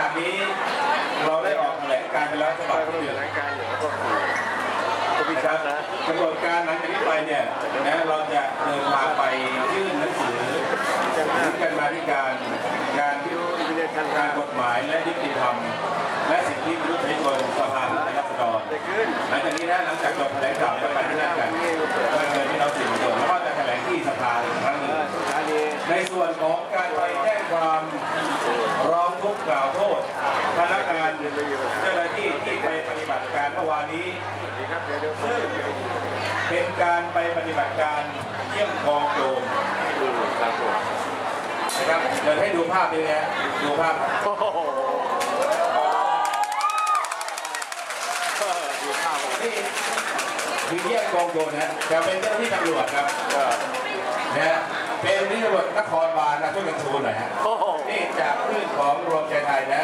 จากนี้เราได้ออกแถลงการณ์ไปแล้วฉบับที่ต้องหนึ่งแถลงการอยู่แล้วก็คุณพินะคชัรัดบนะกำหนดการหลังจากนี้ไปเนี่ยนะเราจะเดินทางไปยื่นหนังสือถึงกันมาธิการการยูอินเดียชันการกฎหมายและยุติธรรม และสิทธิมนุษยชนสภาผู้แทนราษฎรหลังจากนี้นะหลังจากจบแถลงข่าว มื่อวานนี้ดีครับเดี๋ยวเดี๋ยวซึ่งเป็นการไปปฏิบัติการเยี่ยมกองโจมอืมครับผมนะครับเดี๋ยวให้ดูภาพนี้นะดูภาพโอ้โหเออดูภาพเลยนี่คือเยี่ยมกองโจมนะแต่เป็นเจ้าหน้าที่ตำรวจครับเออนะฮะเป็นที่ตำรวจนครบาลนะช่วยกันชูหน่อยฮะโอ้โหนี่จากคลื่นของรวมใจไทยนะ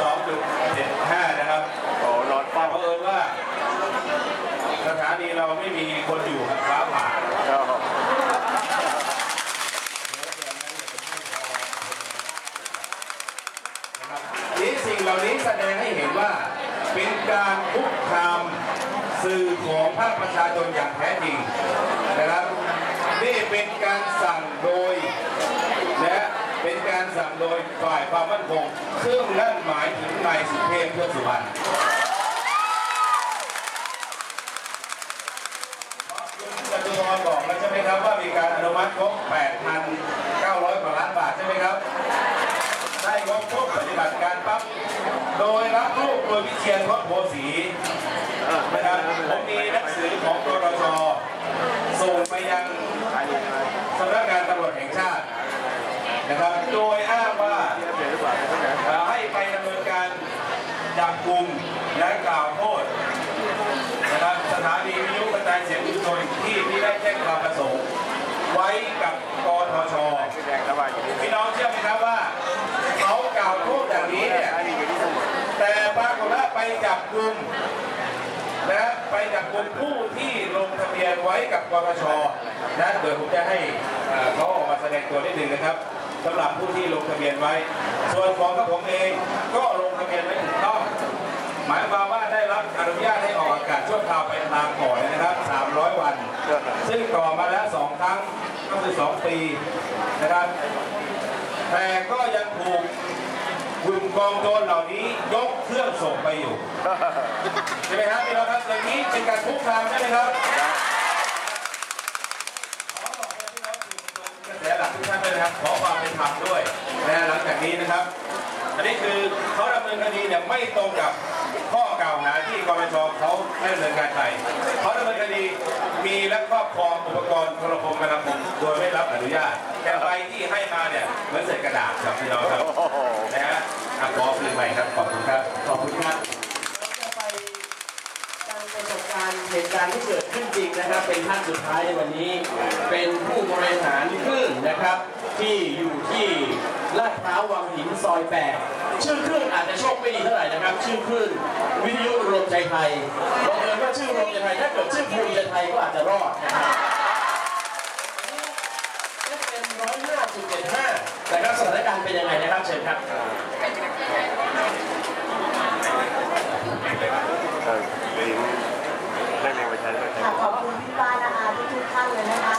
สองถึงเจ็ดห้านะครับ โอ้นอนเฝ้าแต่บังเอิญว่า สถานีเราไม่มีคนอยู่ครับฟ้าผ่า นี่สิ่งเหล่านี้แสดงให้เห็นว่าเป็นการคุกคามสื่อของภาคประชาชนอย่างแท้จริงนะครับ นี่เป็นการสั่งโดย โดยฝ่ายความมั่นคงซึ่งนั่นหมายถึงนายสุเทพเทือกสุบรรณจตุพรบอกแล้วใช่ไหมครับว่ามีการอนุมัติงบ8,900กว่าล้านบาทใช่ไหมครับ ได้งบปุ๊บปฏิบัติการปั๊บ โดยรับลูกโดยวิเชียนวัฒน์โพสี เออไม่ นะค ได้ รับ ไม่ ผ ได้ มมีหนังสือของกรชส่งไปยัง ถ่ายดีถ่าย สำนักงานตำรวจแห่งชาตินะครับ โดยอ้างว่า ที่อัปเดตหรือเปล่าไม่ได้ เอ่อให้ไปดำเนินการจับกลุ่มและกล่าวโทษนะครับสถานีวิทยุกระจายเสียงมวลชนที่ที่ได้แจ้งความประสงค์ไว้กับกทช คือแดงระบายอยู่ที่นี่ พี่น้องเชื่อไหมครับว่าเขากล่าวโทษอย่างนี้เนี่ย ถ่ายดีอยู่ที่ทั้งหมด แต่ปรากฏว่าไปจับ กลุ่มนะไปจับกลุ่มผู้ที่ลงทะเบียนไว้กับกรชนะเดี๋ยวผมจะให้เขาออกมาแสดงตัวนิดหนึ่งนะครับสำหรับผู้ที่ลงทะเบียนไว้ ส่วนของกับผมเองก็ลงทะเบียนไว้ถูกต้องหมายความว่าได้รับอนุญาตให้ออกอากาศชั่วคราวไปตามก่อนนะครับ 300 วัน ซึ่งต่อมาแล้วสองครั้งก็คือ 2 ปีนะครับ แต่ก็ยังถูก กลุ่มกองโจรเหล่านี้ยกเครื่องส่งไปอยู่ ใช่ไหมครับพี่น้องครับอย่างนี้เป็นการคุกคามใช่ไหมครับขอบอกเลยพี่น้องสื่อมวลชนกระแสหลักทุกท่านด้วยนะครับขอความเป็นธรรมด้วยนะฮะหลังจากนี้นะครับ อันนี้คือเขาดำเนินคดีเนี่ยไม่ตรงกับข้อกล่าวหาที่กรชเขาได้ดำเนินการไปเขาดำเนินคดีมีและครอบครองอุปกรณ์โทรคมนาคมโดยไม่รับอนุญาตแต่ใบที่ให้มาเนี่ยเหมือนเศษกระดาษครับพี่น้องครับ โอ้โห นะฮะอะขอ ครับ ขอบคุณครับ ขอบคุณครับจะไปการประสบการณ์เหตุการณ์ที่เกิดขึ้นจริงนะครับ เป็นท่านสุดท้ายในวันนี้ เป็นผู้บริหารคลื่นนะครับ ที่อยู่ที่ลาดพร้าววังหินซอยแปดชื่อคลื่นอาจจะโชคไม่ดีเท่าไหร่นะครับ ชื่อคลื่นวิทยุรวมใจไทยบังเอิญว่าชื่อรวมใจไทยถ้าเกิดชื่อภูมิใจไทยก็อาจจะรอดนะครับเป็นร้อยห้าจุดเจ็ดห้าแต่ครับสถานการณ์เป็นยังไงนะครับเชิญครับ เออลิงได้เรียนไปใช้ด้วย ค่ะขอบคุณพี่ป้านะคะทุกทุกๆท่านเลยนะคะ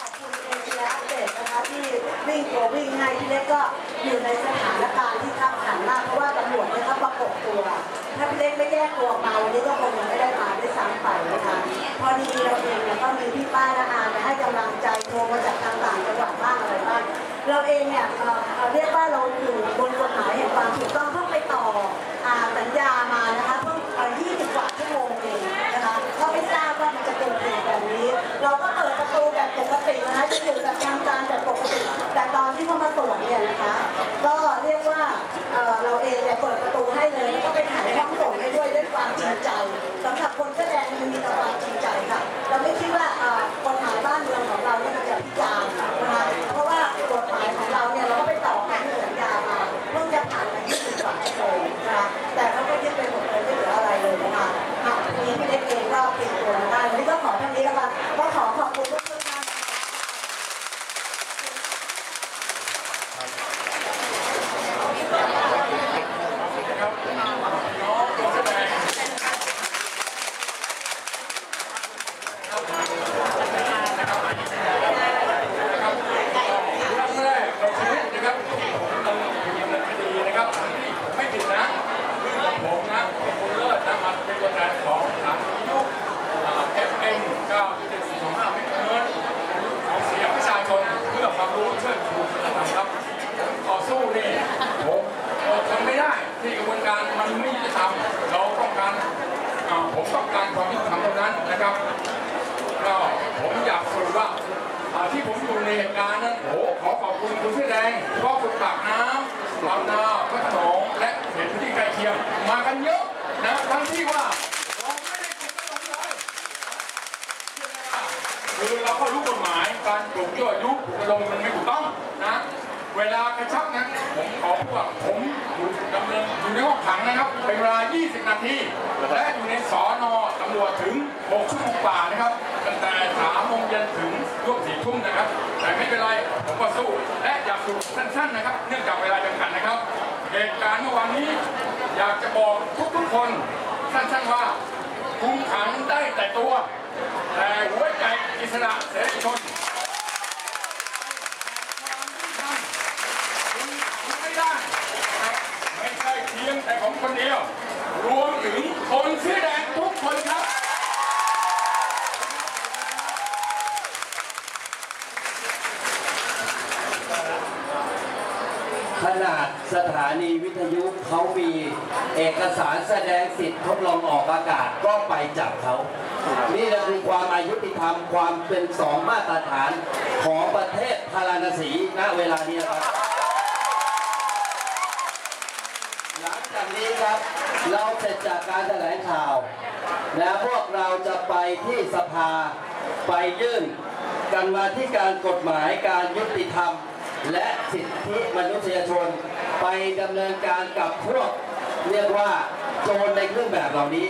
ขอบคุณเอเชียอัปเดตนะคะที่วิ่ งตัววิ่งให้พี่เล็กก็อยู่ในสถานการณ์ที่ขับขันมากเพราะว่าตำรวจเนี่ยเขาประกบตัว ถ้าพี่เล็กไม่แยกตัวมาวันนี้ก็คงยังไม่ได้มาด้วยซ้ำไปนะคะพอดีเราเองเนี่ยก็มีพี่ป้าและอาเนี่ยให้กำลังใจโทรมาจากทางต่างจังหวัดบ้างอะไรบ้างเราเองเนี่ยเราเอ่อเรียกว่าเราอยู่บนกฎหมายแห่งความถูกต้องเพิ่งไปต่ออ่าสัญญามานะคะเพิ่งเอ่อ20 กว่าชั่วโมงเองนะคะก็ไม่ทราบว่ามันจะเกิดเหตุแบบนี้ เราก็เปิดประตูแบบปกตินะคะจะอยู่แบบทางการแบบปกติ แต่ตอนที่เขามาตรวจเนี่ยนะคะ ก็เรียกว่าเอ่อเราเองเนี่ยเปิดประตูให้เลยแล้วก็ไปถ่ายห้องส่งให้ด้วยด้วยความจริงใจสำหรับคนแสดงมันมีแต่ความจริงใจค่ะ เราไม่คิดว่าเอ่อกฎหมายบ้านเมืองของเราเนี่ยมันจะพิจารณ์นะคะเพราะว่ากฎหมายของเราเนี่ยเราก็ไปต่อการสัญญามาเพิ่งจะผ่านมา20กว่าชั่วโมงนะคะแต่เขาก็ยึดไปหมดเลยไม่เหลืออะไรเลยนะคะหากทีนี้พี่เล็กเองก็เตรียมตัวนะคะ ที่ ผมอยู่ในเหตุการณ์นั้นโอ้โหขอขอบคุณคุณเสื้อแดงเพราะคุณปากน้ำลำนาพระโขนงและเขตพื้นที่ใกล้เคียงมากันเยอะนะทั้งที่ว่าเราไม่ได้ติดตรงเลยคือเราก็รู้กฎหมายการปลุกยั่วยุปลุกระดมมันไม่ถูกต้องนะเวลากระชับนั้นผมขอพูดว่าผมอยู่ดำเนินอยู่ในห้องขังนะครับ เป็นเวลา 20 นาที และอยู่ในสอนอตำรวจถึง 6 ชั่วโมงกว่านะครับ ตั้งแต่3 ทุ่มนะครับ แต่ไม่เป็นไรผมก็สู้ และอยากสู้สั้นๆนะครับ เนื่องจากเวลาจำกัดนะครับ เหตุการณ์เมื่อวานนี้ อยากจะบอกทุกๆคนสั้นๆว่าคุมขังได้แต่ตัว แต่หัวใจอิสระเสรีชน ไม่ได้นะครับไม่ใช่เพียงแต่ของคนเดียว รวมถึงคนเสื้อแดงทุกคนครับ ขนาดสถานีวิทยุเขามีเอกสารแสดงสิทธิ์ทดลองออกอากาศก็ไปจับเขา นี่แหละคือความอายุติธรรมความเป็นสองมาตรฐานของประเทศพาราณสีณเวลานี้ครับ หลังจากนี้ครับเราเสร็จจากการแถลงข่าวและพวกเราจะไปที่สภาไปยื่นกันมาที่การกฎหมายการยุติธรรม และสิทธิมนุษยชน ไปดำเนินการกับพวก เรียกว่าโจรในเครื่องแบบเหล่านี้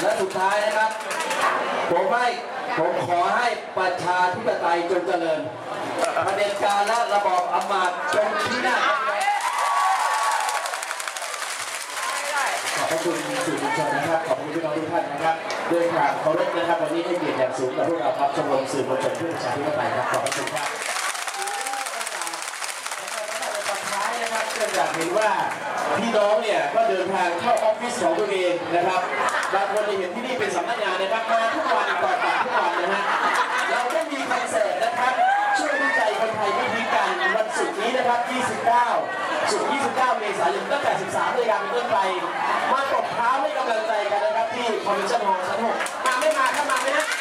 และสุดท้ายนะครับ ผมให้ผมขอให้ประชาธิปไตยจงเจริญเผด็จการและระบอบอำมาตย์จงพินาศขอบพระคุณสื่อมวลชนนะครับขอบคุณ พี่น้องทุกท่านนะครับด้วยความเคารพนะครับวันนี้ให้เกียรติอย่างสูงกับพวกเราครับชมรมสื่อมวลชนเพื่อประชาธิปไตยครับขอบคุณครับตอนท้ายนะครับเนื่องจากเห็นว่าพี่น้องเนี่ยก็เดินทางเข้าออฟฟิศของตัวเองนะครับบางคนจะเห็นที่นี่เป็นสำนักงานนะครับมาทุกวันต่อปากทุกวันนะฮะเราก็มีคอนเสิร์ตนะครับช่วยด้ใจคนไทยไม่ทิ้งกันวันศุกร์นี้นะครับ 29 ศุกร์29 เมษายนตั้งแต่ 13นาฬิกาเป็นต้นไป มาตบเท้าให้กำลังใจกันนะ ครับที่คอมมิชชั่นฮอลล์ชั้น6มาไม่มาถ้ามาไม่นะ